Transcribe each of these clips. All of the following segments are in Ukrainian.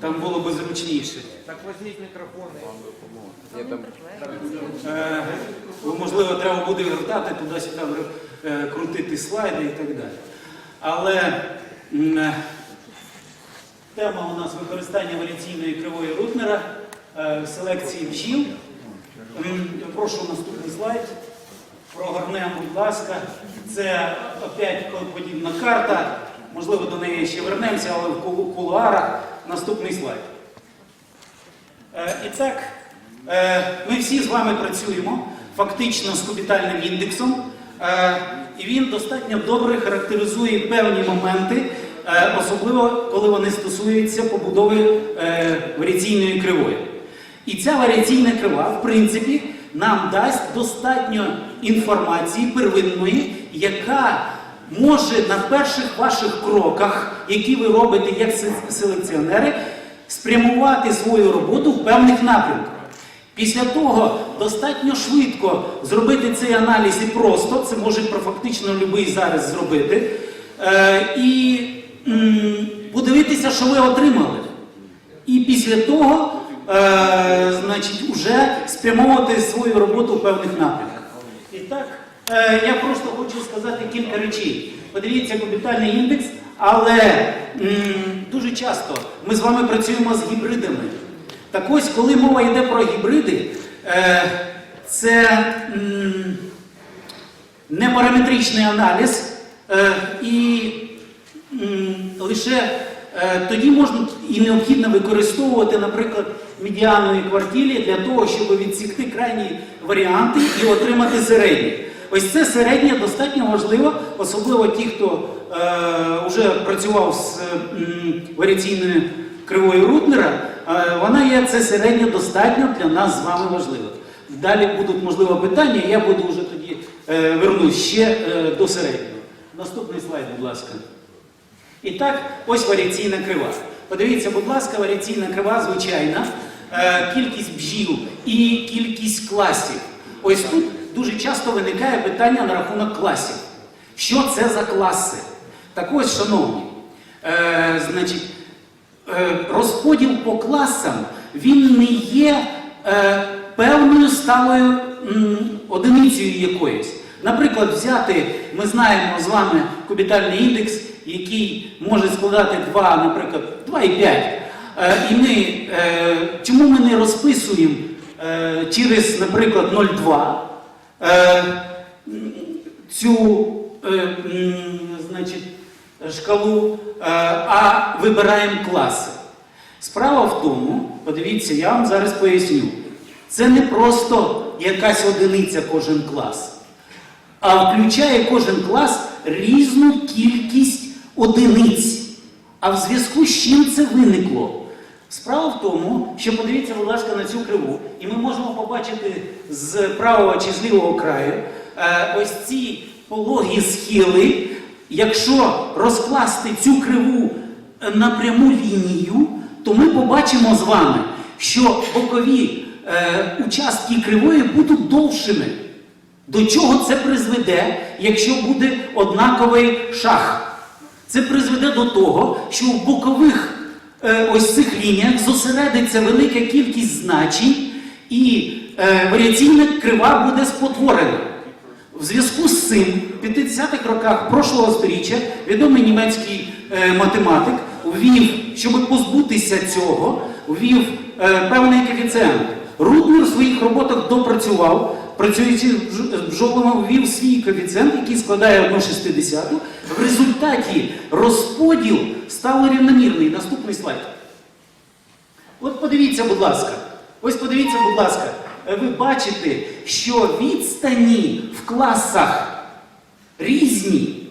Там було б зручніше. Так возьміть мікрофони. Я там Е, можливо, треба буде вертати туди-сюди, е, крутити слайди і так далі. Але е, тема у нас використання варіаційної кривої Рутнера е, в селекції бджіл. М, Прошу наступний слайд. Прогорнемо, будь ласка. Це опять подібна карта. Можливо, до неї ще вернемося, але в кулу- кулуарах наступний слайд. Е, І так, е, ми всі з вами працюємо фактично з кубітальним індексом, е, і він достатньо добре характеризує певні моменти, особливо коли вони стосуються побудови варіаційної кривої. І ця варіаційна крива, в принципі, нам дасть достатньо інформації первинної, яка може на перших ваших кроках, які ви робите як селекціонери, спрямувати свою роботу в певних напрямках. Після того достатньо швидко зробити цей аналіз і просто, це може фактично будь-який зараз зробити, е, і подивитися, що ви отримали. І після того, е, значить, вже спрямовувати свою роботу в певних напрямках. І так, я просто хочу сказати кілька речей. Подивіться кубітальний індекс, але м, дуже часто ми з вами працюємо з гібридами. Так ось, коли мова йде про гібриди, е, це м, не параметричний аналіз е, і м, лише е, тоді можна і необхідно використовувати, наприклад, медіану і квартілі для того, щоб відсікти крайні варіанти і отримати середні. Ось це середнє достатньо важливо, особливо ті, хто е, вже працював з варіаційною кривою Рутнера, е, вона є це середнє достатньо для нас з вами важливо. Далі будуть можливо питання, я буду вже тоді е, вернусь ще е, до середнього. Наступний слайд, будь ласка. І так, ось варіаційна крива. Подивіться, будь ласка, варіаційна крива звичайна, е, кількість бджіл і кількість класів. Ось тут дуже часто виникає питання на рахунок класів. Що це за класи? Так ось, шановні, е, значить, е, розподіл по класам він не є е, певною сталою м, одиницею якоюсь. Наприклад, взяти, ми знаємо з вами кубітальний індекс, який може складати 2, наприклад, 2,5. Е, і ми, е, чому ми не розписуємо е, через, наприклад, 0,2 е, м, цю е, значить, шкалу, е, а вибираємо класи. Справа в тому, подивіться, я вам зараз поясню. Це не просто якась одиниця кожен клас, а включає кожен клас різну кількість одиниць. А в зв'язку з чим це виникло? Справа в тому, що подивіться, будь ласка, на цю криву, і ми можемо побачити з правого чи з лівого краю е, ось ці пологі схили. Якщо розкласти цю криву е, на пряму лінію, то ми побачимо з вами, що бокові е, участки кривої будуть довшими. До чого це призведе, якщо буде однаковий шах? Це призведе до того, що в бокових ось цих лініях зосередиться велика кількість значень, і е, варіаційна крива буде спотворена. В зв'язку з цим, в 50-х роках прошлого століття відомий німецький е, математик ввів, щоб позбутися цього, ввів е, певний коефіцієнт. Руднер в своїх роботах допрацював, працюючи з бджолами, ввів свій коефіцієнт, який складає 1,60. В результаті розподіл став рівномірний. Наступний слайд. От подивіться, будь ласка. Ось подивіться, будь ласка. Е, Ви бачите, що відстані в класах різні.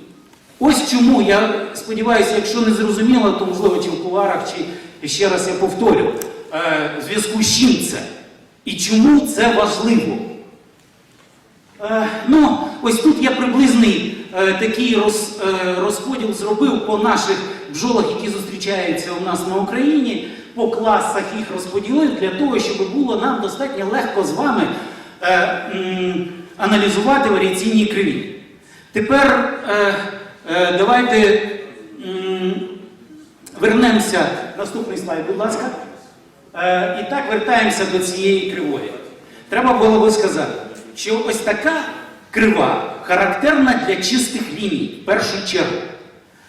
Ось чому я сподіваюся, якщо не зрозуміло, то можливо чи в куларах, чи ще раз я повторю, е, в зв'язку з чим це і чому це важливо. Е, ну, ось тут я приблизний е, такий роз, е, розподіл зробив по наших бджолах, які зустрічаються у нас на Україні, по класах їх розподілив для того, щоб було нам достатньо легко з вами аналізувати варіаційні криві. Тепер давайте вернемося наступний слайд, будь ласка. І так вертаємося до цієї кривої. Треба було би сказати, що ось така крива характерна для чистих ліній, в першу чергу.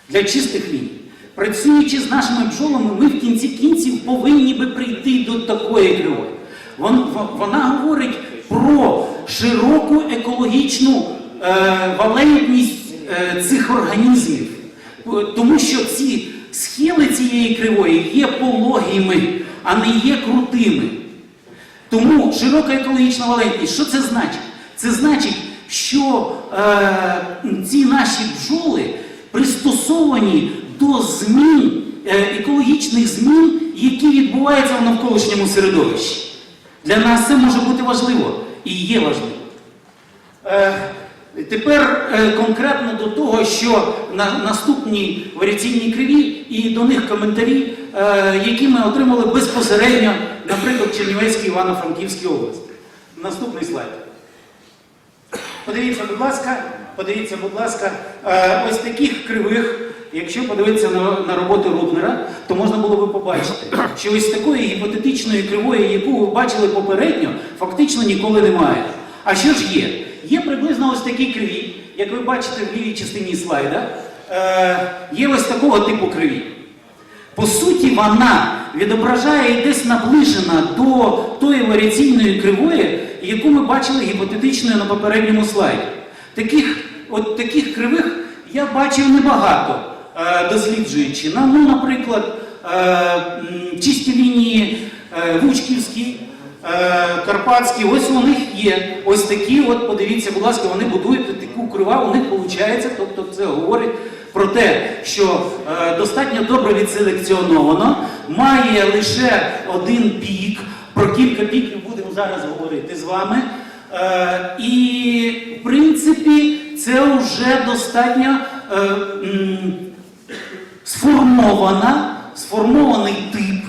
Для чистих ліній. Працюючи з нашими бджолами, ми в кінці кінців повинні би прийти до такої кривої. Вон- вон- Вона говорить про широку екологічну е, валентність е, цих організмів. Е, Тому що ці схили цієї кривої є пологими, а не є крутими. Тому широка екологічна валентність, що це значить? Це значить, що е, ці наші бджоли пристосовані до змін, е, екологічних змін, які відбуваються в навколишньому середовищі. Для нас це може бути важливо і є важливо. Е, Тепер е, конкретно до того, що на наступній варіаційній криві і до них коментарі, які ми отримали безпосередньо, наприклад, в Чернівецькій Івано-Франківській області. Наступний слайд. Подивіться, будь ласка, подивіться, будь ласка, е, ось таких кривих, якщо подивитися на, на роботи Руднера, то можна було би побачити, що ось такої гіпотетичної кривої, яку ви бачили попередньо, фактично ніколи немає. А що ж є? Є приблизно ось такі криві, як ви бачите в лівій частині слайда, е, є ось такого типу криві. По суті, вона відображає і десь наближена до тої варіаційної кривої, яку ми бачили гіпотетичною на попередньому слайді. Таких, от таких кривих я бачив небагато, е, досліджуючи. Ну, наприклад, е, чисті лінії е, Вучківські, Карпатські, ось у них є. Ось такі, от подивіться, будь ласка, вони будують таку крива, у них виходить, тобто це говорить про те, що е, достатньо добре відселекціоновано, має лише один пік, про кілька піків будемо зараз говорити з вами. Е, і, в принципі, це вже достатньо е, м, сформована, сформований тип.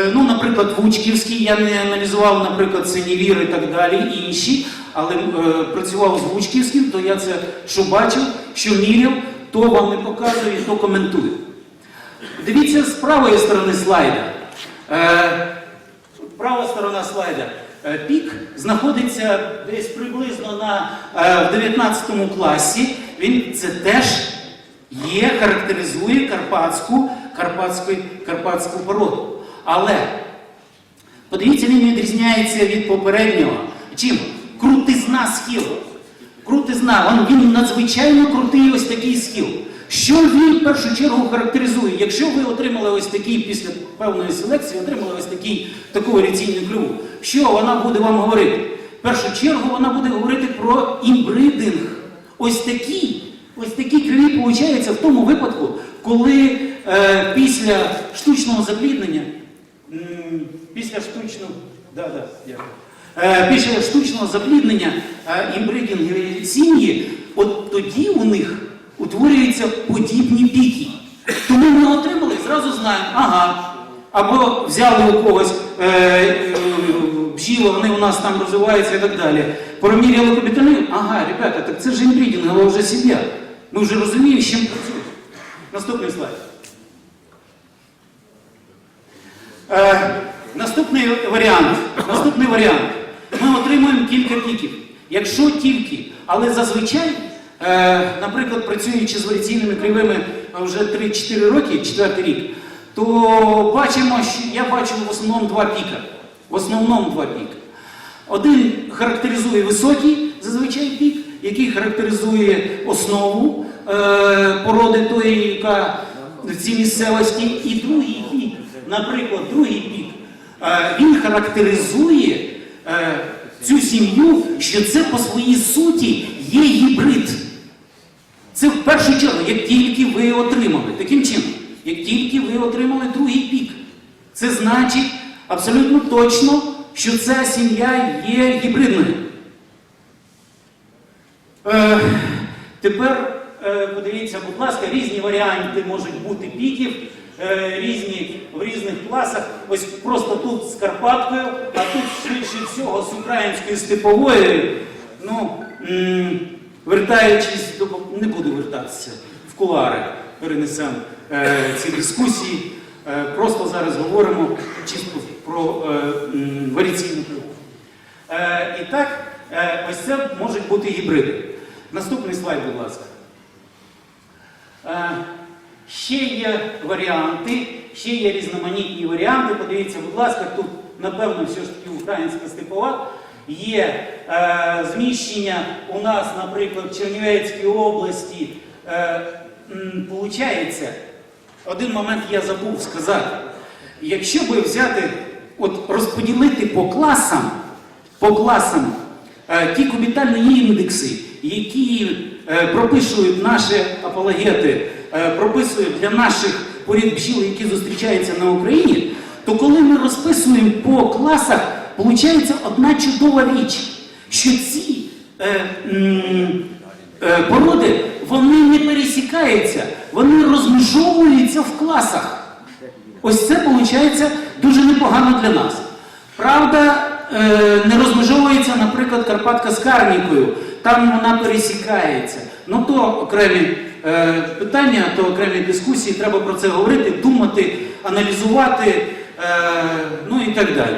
Е, Ну, наприклад, Вучківський, я не аналізував, наприклад, Синівір і так далі, інші, але е, працював з Вучківським, то я це що бачив, що міряв, то вам не показую, то коментую. Дивіться з правої сторони слайда. Е, права сторона слайда. Е, Пік знаходиться десь приблизно на е, в 19 класі. Він це теж є, характеризує карпатську, карпатську, карпатську породу. Але подивіться, він відрізняється від попереднього. Чим? Крутизна схилу. Крутизна, він, він надзвичайно крутий ось такий схил. Що він в першу чергу характеризує? Якщо ви отримали ось такий після певної селекції, отримали ось такий, таку варіаційну криву, що вона буде вам говорити? В першу чергу вона буде говорити про імбридинг. Ось такі, ось такі криві виходить в тому випадку, коли е, після штучного запліднення, після штучного, да, да, дякую. Е, після штучного запліднення е, імбридінгові сім'ї, от тоді у них утворюються подібні піки. Тому ми отримали, зразу знаємо, ага. Або взяли у когось е, е, вони у нас там розвиваються і так далі. Проміряли капіталів, ага, ребята, так це ж імбридінгова вже сім'я. Ми вже розуміємо, з чим працюємо. Наступний слайд. Е, наступний варіант. Наступний варіант. Ми отримуємо кілька піків. Якщо тільки, але зазвичай, е, наприклад, працюючи з варіаційними кривими вже 3-4 роки, четвертий рік, то бачимо, що я бачу в основному два піка. В основному два піка. Один характеризує високий зазвичай пік, який характеризує основу е, породи тої, яка в цій місцевості, і другий пік, наприклад, другий пік, е, він характеризує цю сім'ю, що це по своїй суті є гібрид. Це в першу чергу, як тільки ви отримали, таким чином, як тільки ви отримали другий пік, це значить абсолютно точно, що ця сім'я є гібридною. Е, тепер е, подивіться, будь ласка, різні варіанти можуть бути піків, е, різні в різних класах. Ось просто тут з Карпаткою, а тут швидше всього з українською степовою. Ну, м, вертаючись до не буду вертатися в кулари, перенесемо е, ці дискусії. е, просто зараз говоримо чисто про е, м, варіаційну криву. Е, І так, е, ось це можуть бути гібриди. Наступний слайд, будь ласка. Е, Ще є варіанти, ще є різноманітні варіанти. Подивіться, будь ласка, тут, напевно, все ж таки українська степова. Є е, зміщення у нас, наприклад, в Чернівецькій області. Е, один момент я забув сказати. Якщо би взяти, от розподілити по класам, по класам е, ті кубітальні індекси, які е, прописують наші апологети, прописують для наших порід бджіл, які зустрічаються на Україні, то коли ми розписуємо по класах, виходить одна чудова річ, що ці е, е, породи вони не пересікаються, вони розмежовуються в класах. Ось це виходить дуже непогано для нас. Правда, е, не розмежовується, наприклад, Карпатка з Карнікою, там вона пересікається. Ну то окремі е, питання, то окремі дискусії, треба про це говорити, думати, аналізувати, е, ну і так далі.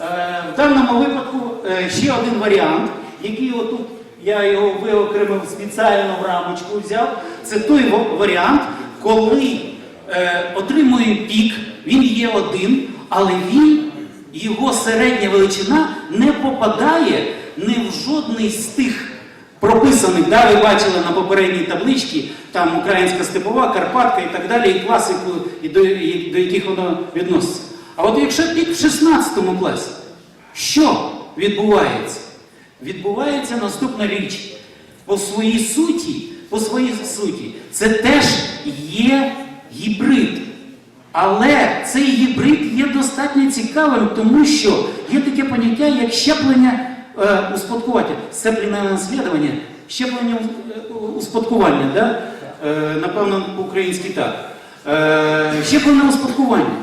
Е, В даному випадку ще один варіант, який отут я його виокремив спеціально в рамочку взяв. Це той варіант, коли отримує пік, він є один, але він, його середня величина не попадає ні в жодний з тих прописаних, да, ви бачили на попередній табличці, там українська степова, Карпатка і так далі, і класику, і до, і до яких воно відноситься. А от якщо пік в 16 класі, що відбувається? Відбувається наступна річ. По своїй суті, по своїй суті, це теж є гібрид. Але цей гібрид є достатньо цікавим, тому що є таке поняття, як щеплення е, успадкувати, сцеплене наслідування, щеплення успадкування, да? е, напевно, по-українськи так. Е, щеплення успадкування.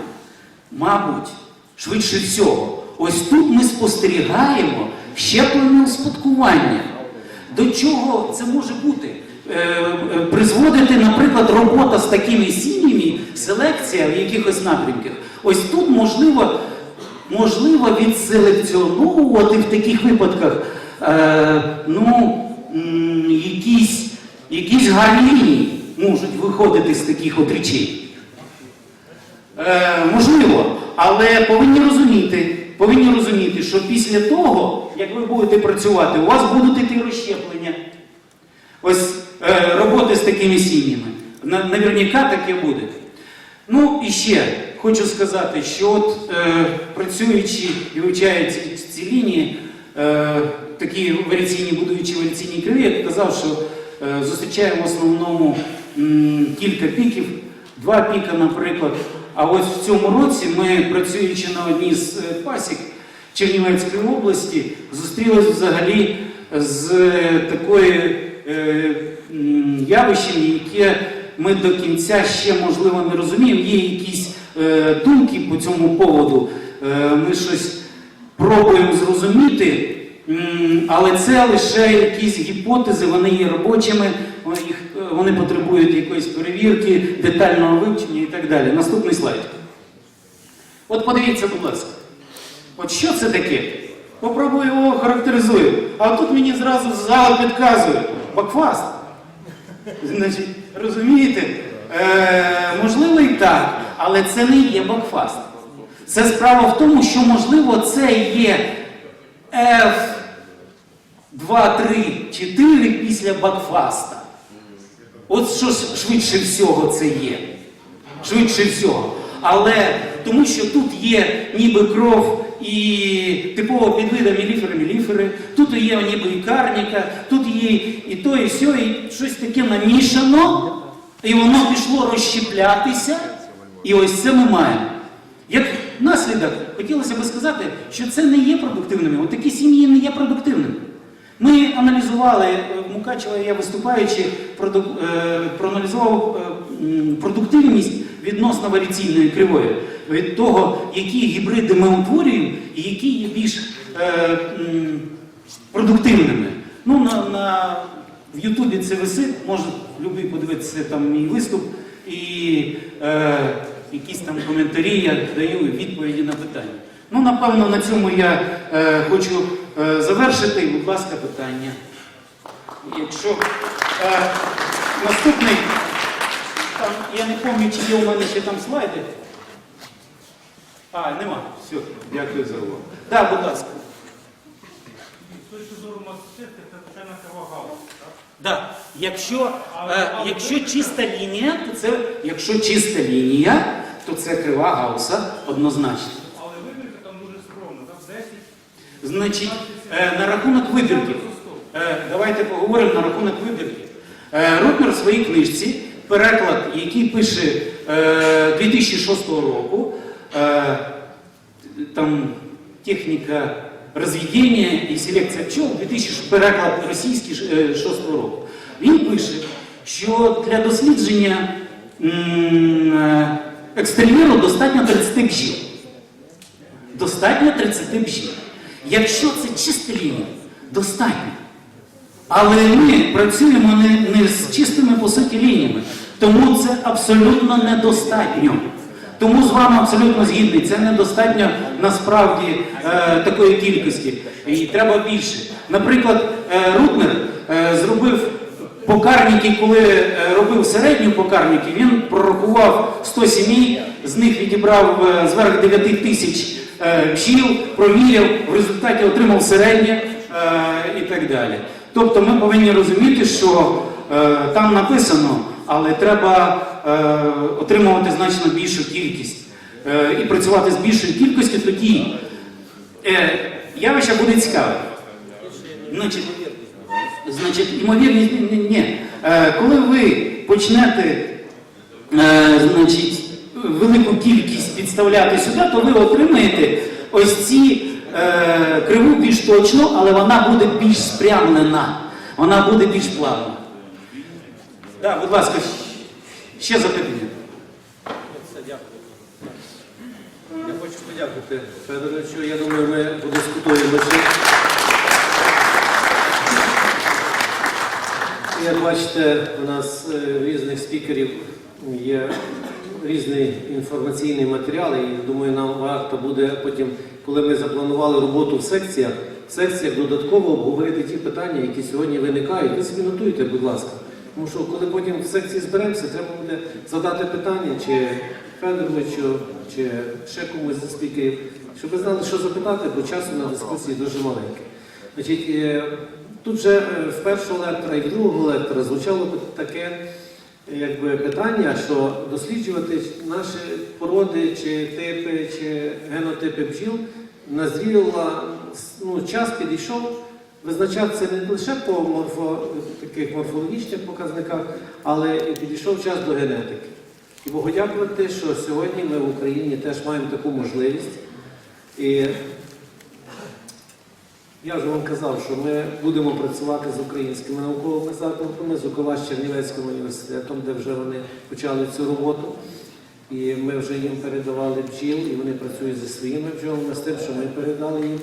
Мабуть, швидше всього, ось тут ми спостерігаємо щеплення успадкування. До чого це може бути? Е, призводити, наприклад, робота з такими сім'ями, селекція в якихось напрямках. Ось тут можливо, можливо відселекціоновувати в таких випадках е, ну, якісь, якісь гарні можуть виходити з таких от речей. Е, можливо, але повинні розуміти, повинні розуміти, що після того, як ви будете працювати, у вас будуть іти розщеплення. Ось е, роботи з такими сім'ями. На- Наверняка таке буде. Ну і ще хочу сказати, що от е, працюючи і вивчаючи ці, лінії, е, такі варіаційні, будуючи варіаційні криві, я казав, що е, зустрічаємо в основному м, кілька піків, два піка, наприклад. А ось в цьому році ми, працюючи на одній з е, пасік Чернівецької області, зустрілися взагалі з е, такою е, явищем, яке ми до кінця ще можливо не розуміємо. Є якісь е, думки по цьому поводу. Е, ми щось пробуємо зрозуміти, але це лише якісь гіпотези, вони є робочими, вони, їх, вони потребують якоїсь перевірки, детального вивчення і так далі. Наступний слайд. От подивіться, будь ласка. От що це таке? Попробую його характеризую. А тут мені зразу з залу підказує. Бакфаст. Значить, розумієте? Е, можливо і так, але це не є бакфаст. Це справа в тому, що можливо це є F 2, 3, 4 після бакфаста. От що швидше всього це є. Швидше всього. Але тому що тут є ніби кров і типова підвида міліфери-міліфери, тут є ніби і карніка, тут є і то, і сьо, і щось таке намішано, і воно пішло розщеплятися, і ось це ми маємо. Як наслідок, хотілося би сказати, що це не є продуктивними. От такі сім'ї не є продуктивними. Ми аналізували, е, Мукачева я виступаючи, е, проаналізував е, продуктивність відносно варіаційної кривої, від того, які гібриди ми утворюємо і які є більш продуктивними. Ну, на, на, в Ютубі це висить, може любий подивитися там мій виступ. І е, якісь там коментарі, я даю відповіді на питання. Ну, напевно, на цьому я е, хочу е, завершити. Будь ласка, питання. Якщо е, наступний, там, я не пам'ятаю, чи є у мене ще там слайди. А, нема. Все, дякую за увагу. Так, будь ласка. З точки зору масштабки, це на Кривогалу, так? Да. Якщо, е, якщо чиста лінія, то це якщо чиста лінія, то це крива гауса однозначно. Але вибірка там дуже скромна, там 10. Значить, е, на рахунок вибірки. Е, давайте поговоримо на рахунок вибірки. Е, Рутнер в своїй книжці, переклад, який пише е, 2006 року, там техніка розведення і селекція пчел, 2000 переклад російський е, 6 року. Він пише, що для дослідження екстер'єру достатньо 30 бджіл. Достатньо 30 бджіл. Якщо це чиста лінія, достатньо. Але ми працюємо не, не з чистими по суті лініями. Тому це абсолютно недостатньо. Тому з вами абсолютно згідний. Це недостатньо насправді е, такої кількості. І треба більше. Наприклад, е, Рутнер е, зробив покарники, коли е, робив середню покарники, він прорахував 100 сімей, з них відібрав е, зверх 9 тисяч е, бджіл, проміряв, в результаті отримав середнє е, і так далі. Тобто ми повинні розуміти, що е, там написано, але треба е, отримувати значно більшу кількість е, і працювати з більшою кількістю, тоді е, явище буде цікаве. Значить, ні, ні, ні. Е, коли ви почнете е, значить, велику кількість підставляти сюди, то ви отримаєте ось ці е, криву більш точно, але вона буде більш спрямлена, вона буде більш плавна. Так, будь ласка, ще запитання. Я хочу подякувати Федоровичу. Я думаю, ми подискутуємо ще. Як бачите, у нас е, в різних спікерів є різний інформаційний матеріал, і думаю, нам варто буде потім, коли ми запланували роботу в секціях, в секціях додатково обговорити ті питання, які сьогодні виникають. Ви собі нотуйте, будь ласка. Тому що коли потім в секції зберемося, треба буде задати питання, чи Федоровичу, чи ще комусь зі спікерів, щоб ви знали, що запитати, бо часу на дискусії дуже маленький. Значить, е, тут вже е, в першого лектора і в другого лектора звучало таке е, якби, питання, що досліджувати наші породи, чи типи, чи генотипи бджіл назріла, ну, час підійшов визначатися не лише по морфо, таких морфологічних показниках, але і підійшов час до генетики. І Богу дякувати, що сьогодні ми в Україні теж маємо таку можливість. І я вже вам казав, що ми будемо працювати з українськими науковими закладами, зокрема з Чернівецьким університетом, де вже вони почали цю роботу. І ми вже їм передавали бджіл, і вони працюють зі своїми бджолами, з тим, що ми передали їм.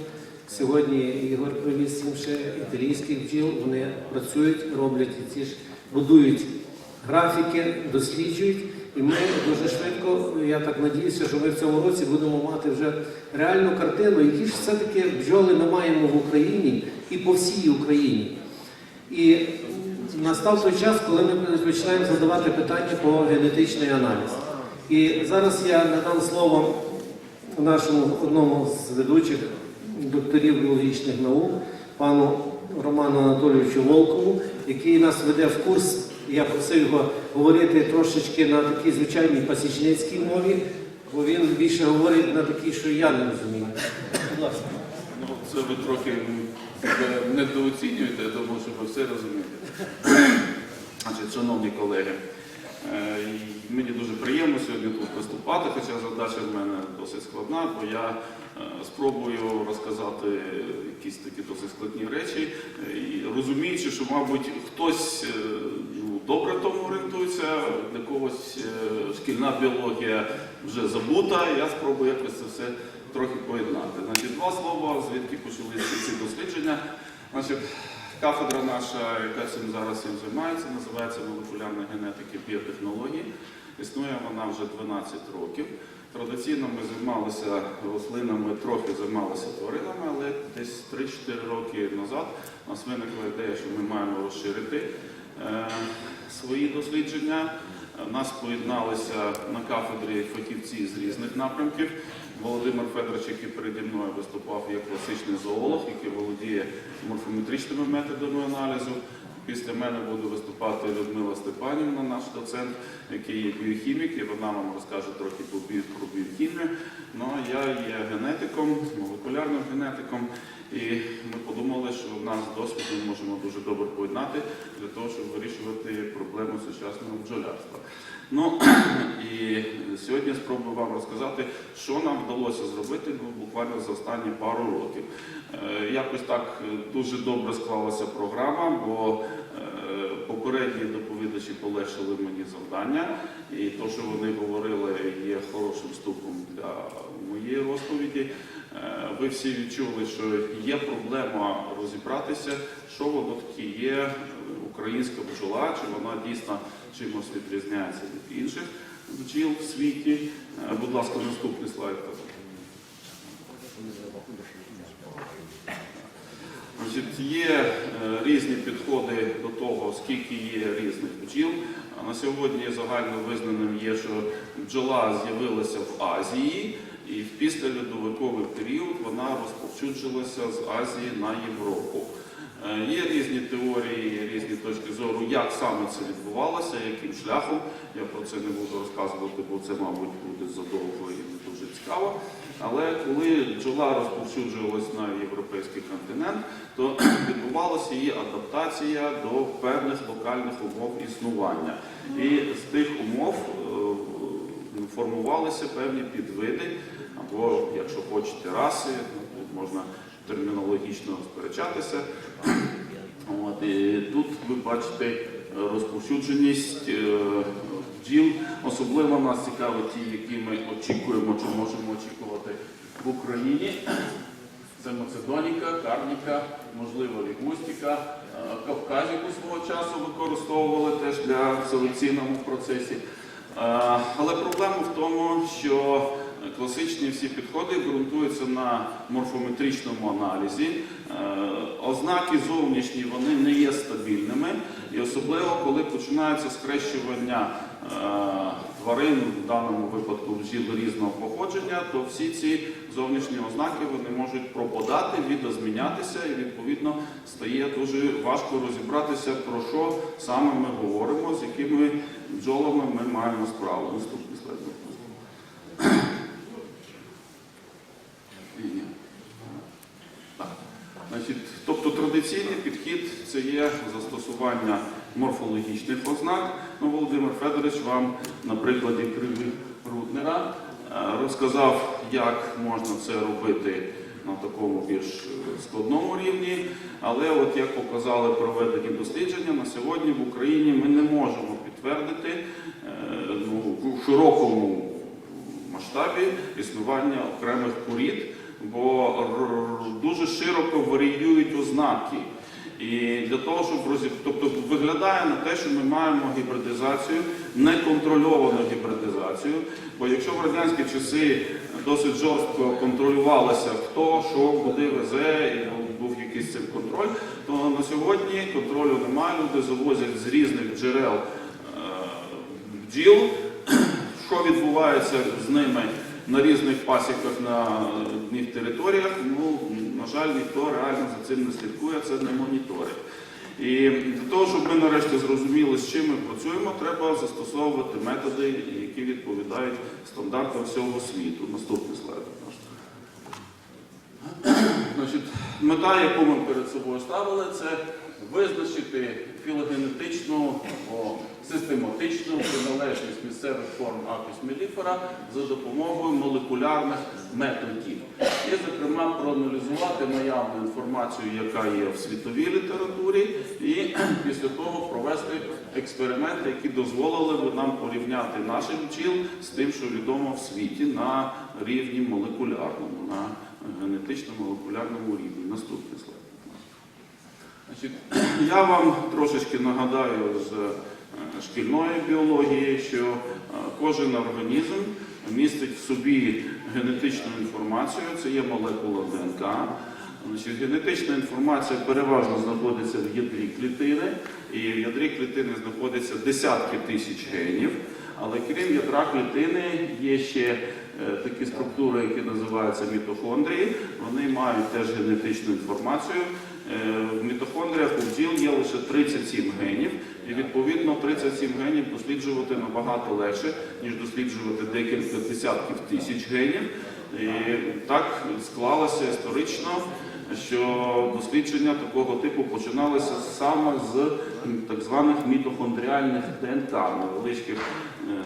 Сьогодні Ігор привіз їм ще італійських бджіл, вони працюють, роблять ці ж, будують графіки, досліджують. І ми дуже швидко, я так надіюся, що ми в цьому році будемо мати вже реальну картину, які ж все-таки бджоли ми маємо в Україні і по всій Україні. І настав той час, коли ми починаємо задавати питання по генетичний аналіз. І зараз я надам слово нашому одному з ведучих докторів біологічних наук, пану Роману Анатолійовичу Волкову, який нас веде в курс. Я просив його говорити трошечки на такій звичайній пасічницькій мові, бо він більше говорить на такій, що я не розумію. Будь ласка. Ну, це ви трохи недооцінюєте, я думаю, що ви все розумієте. Значить, шановні колеги, е, мені дуже приємно сьогодні тут виступати, хоча задача в мене досить складна, бо я е, спробую розказати якісь такі досить складні речі, е, розуміючи, що, мабуть, хтось добре тому орієнтується, для когось е, шкільна біологія вже забута, я спробую якось це все трохи поєднати. Значить, два слова, звідки почалися ці дослідження. Значить, кафедра наша, яка цим зараз цим займається, називається молекулярна генетика біотехнології. Існує вона вже 12 років. Традиційно ми займалися рослинами, трохи займалися тваринами, але десь 3-4 роки назад у нас виникла ідея, що ми маємо розширити е, свої дослідження. У нас поєдналися на кафедрі фахівці з різних напрямків. Володимир Федорович, який переді мною виступав, є класичний зоолог, який володіє морфометричними методами аналізу. Після мене буде виступати Людмила Степанівна, наш доцент, який є біохімік, і вона вам розкаже трохи про біохімію. Ну а я є генетиком, молекулярним генетиком, і ми подумали, що в нас досвід ми можемо дуже добре поєднати для того, щоб вирішувати проблему сучасного бджолярства. Ну і сьогодні спробую вам розказати, що нам вдалося зробити ну, буквально за останні пару років. Е, Якось так е, дуже добре склалася програма, бо е, попередні доповідачі полегшили мені завдання, і те, що вони говорили, є хорошим ступом для моєї розповіді. Е, Ви всі відчули, що є проблема розібратися, що воно таке є е, українська бджола, чи вона дійсно чимось відрізняється від інших бджіл в світі. Е, Будь ласка, наступний слайд. Є різні підходи до того, скільки є різних бджіл. На сьогодні загально визнаним є, що бджола з'явилася в Азії, і в післяльодовиковий період вона розповсюджилася з Азії на Європу. Е, Є різні теорії, різні точки зору, як саме це відбувалося, яким шляхом. Я про це не буду розказувати, бо це, мабуть, буде задовго і не дуже цікаво. Але коли бджола розповсюджувалась на європейський континент, то відбувалася її адаптація до певних локальних умов існування. І з тих умов е, формувалися певні підвиди, або, якщо хочете, раси, ну, тут можна термінологічно сперечатися. От, і тут ви бачите е, розповсюдженість е, бджіл. Особливо нас цікавить ті, які ми очікуємо, чи можемо очікувати в Україні. Це Македоніка, Карніка, можливо, Лігустіка. Е, Кавказіку свого часу використовували теж для селекційному процесі. Е, Але проблема в тому, що класичні всі підходи ґрунтуються на морфометричному аналізі. Е, Ознаки зовнішні вони не є стабільними, і особливо коли починається скрещування е, тварин, в даному випадку бджіл різного походження, то всі ці зовнішні ознаки вони можуть пропадати, відозмінятися, і відповідно стає дуже важко розібратися, про що саме ми говоримо, з якими бджолами ми маємо справу. Наступний слайд. будь ласка. Ні-ні. Так. Значить, тобто підхід це є застосування морфологічних ознак. Ну, Володимир Федорович вам на прикладі криви Руднера е, розказав, як можна це робити на такому більш складному рівні. Але от як показали проведені дослідження, на сьогодні в Україні ми не можемо підтвердити е, ну, в широкому масштабі існування окремих порід, бо дуже широко варіюють ознаки. І для того, щоб розіб... тобто виглядає на те, що ми маємо гібридизацію, неконтрольовану гібридизацію. Бо якщо в радянські часи досить жорстко контролювалося, хто що куди везе, і був якийсь цим контроль, то на сьогодні контролю немає. Люди завозять з різних джерел е, бджіл, що відбувається з ними на різних пасіках на їх територіях, ну, на жаль, ніхто реально за цим не слідкує, це не моніторить. І для того, щоб ми нарешті зрозуміли, з чим ми працюємо, треба застосовувати методи, які відповідають стандартам всього світу. Наступний слайд. Значить, мета, яку ми перед собою ставили, це визначити філогенетичну або систематичну приналежність місцевих форм акісмеліфера за допомогою молекулярних методів. І, зокрема, проаналізувати наявну інформацію, яка є в світовій літературі, і після того провести експерименти, які дозволили би нам порівняти наших бджіл з тим, що відомо в світі на рівні молекулярному, на генетично-молекулярному рівні. Наступний слайд. Я вам трошечки нагадаю з шкільної біології, що е, кожен організм містить в собі генетичну інформацію, це є молекула ДНК. Генетична інформація переважно знаходиться в ядрі клітини, і в ядрі клітини знаходиться десятки тисяч генів. Але крім ядра клітини є ще е, такі структури, які називаються мітохондрії. Вони мають теж генетичну інформацію. Е, В мітохондріях у бджіл є лише 37 генів, і відповідно 37 генів досліджувати набагато легше, ніж досліджувати декілька десятків тисяч генів. І так склалося історично, що дослідження такого типу починалися саме з так званих мітохондріальних ДНК, невеличких е,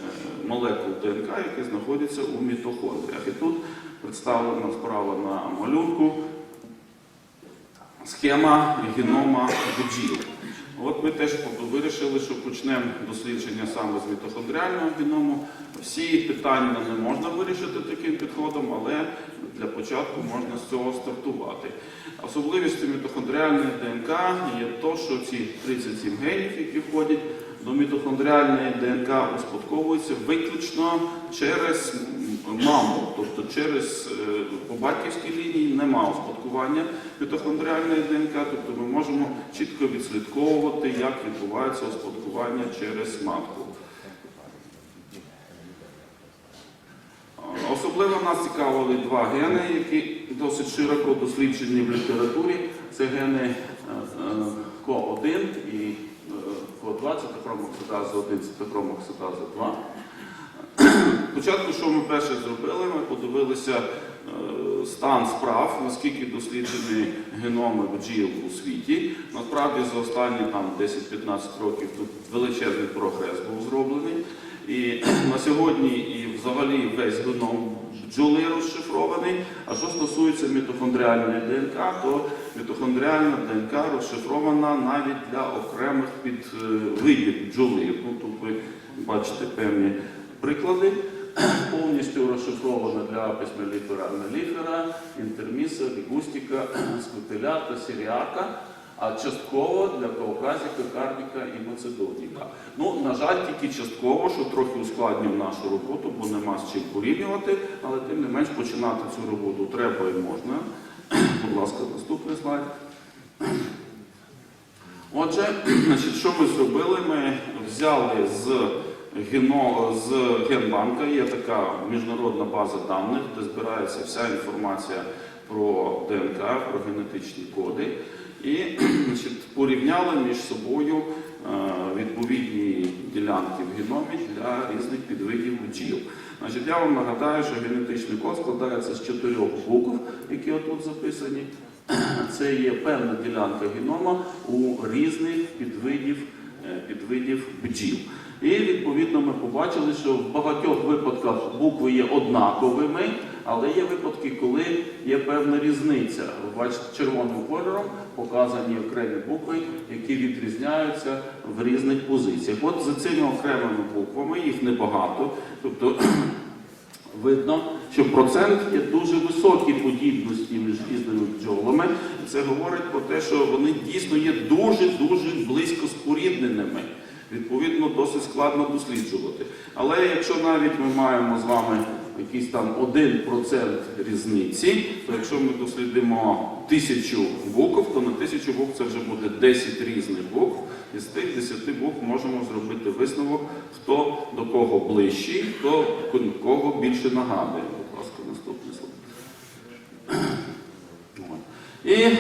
молекул ДНК, які знаходяться у мітохондріях. І тут представлена справа на малюнку схема генома бджіл. От ми теж вирішили, що почнемо дослідження саме з мітохондріального геному. Всі питання не можна вирішити таким підходом, але для початку можна з цього стартувати. Особливістю мітохондріальної ДНК є те, що ці 37 генів, які входять до мітохондріальної ДНК, успадковуються виключно через маму, тобто через е, по батьківській лінії немає успадкування мітохондріальної ДНК, тобто ми можемо чітко відслідковувати, як відбувається успадкування через матку. Особливо нас цікавили два гени, які досить широко досліджені в літературі. Це гени е, е, КО1 і е, КО2, це тахромоксидаза 1, це тахромоксидаза 2. Спочатку, що ми перше зробили, ми подивилися е, стан справ, наскільки досліджені геноми бджіл у світі. Насправді за останні 10-15 років тут величезний прогрес був зроблений. І на сьогодні і взагалі весь геном бджоли розшифрований. А що стосується мітохондріальної ДНК, то мітохондріальна ДНК розшифрована навіть для окремих підвидів бджоли. Ну, тут ви бачите певні приклади. Повністю розшифрована для письмеліфера меліфера, інтерміса, лігустіка, скутиля та сіріака, а частково для кавказіка, карніка і мацедоніка. Ну, на жаль, тільки частково, що трохи ускладнює нашу роботу, бо нема з чим порівнювати, але тим не менш починати цю роботу треба і можна. Будь ласка, наступний слайд. Отже, значить, що ми зробили? Ми взяли з з генбанка, є така міжнародна база даних, де збирається вся інформація про ДНК, про генетичні коди. І значить, порівняли між собою е, відповідні ділянки в геномі для різних підвидів бджіл. Значить, я вам нагадаю, що генетичний код складається з чотирьох букв, які отут записані. Це є певна ділянка генома у різних підвидів, підвидів бджіл. І відповідно ми побачили, що в багатьох випадках букви є однаковими, але є випадки, коли є певна різниця. Ви бачите, червоним кольором показані окремі букви, які відрізняються в різних позиціях. От за цими окремими буквами, їх небагато, тобто видно, що процент є дуже високій подібності між різними бджолами. Це говорить про те, що вони дійсно є дуже-дуже близько спорідненими. Відповідно, досить складно досліджувати. Але якщо навіть ми маємо з вами якийсь там 1% різниці, то якщо ми дослідимо тисячу букв, то на тисячу букв це вже буде 10 різних букв. І з тих 10 букв можемо зробити висновок, хто до кого ближчий, хто кого більше нагадує. Будь ласка, наступний слайд. І е,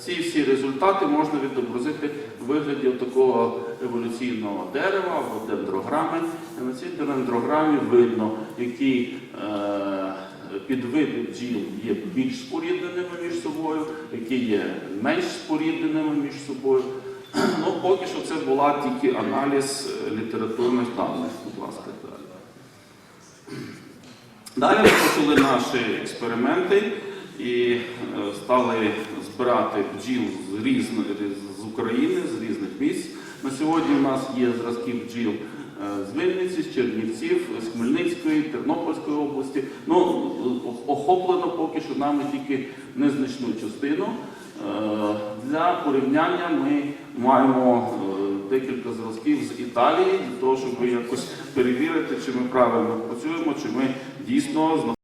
ці всі результати можна відобразити в вигляді такого еволюційного дерева або дендрограми. І на цій дендрограмі видно, які е, підвиди бджіл є більш спорідненими між собою, які є менш спорідненими між собою. Ну, поки що це була тільки аналіз е, літературних даних. Будь ласка, далі. Далі ми почали наші експерименти і е, стали збирати бджіл з різних з України, з різних місць. На сьогодні у нас є зразки бджіл е, з Вінниці, з Чернівців, з Хмельницької, Тернопільської області. Ну, охоплено поки що нами тільки незначну частину. Е, Для порівняння ми маємо е, декілька зразків з Італії для того, щоб якось перевірити, чи ми правильно працюємо, чи ми дійсно знаходимося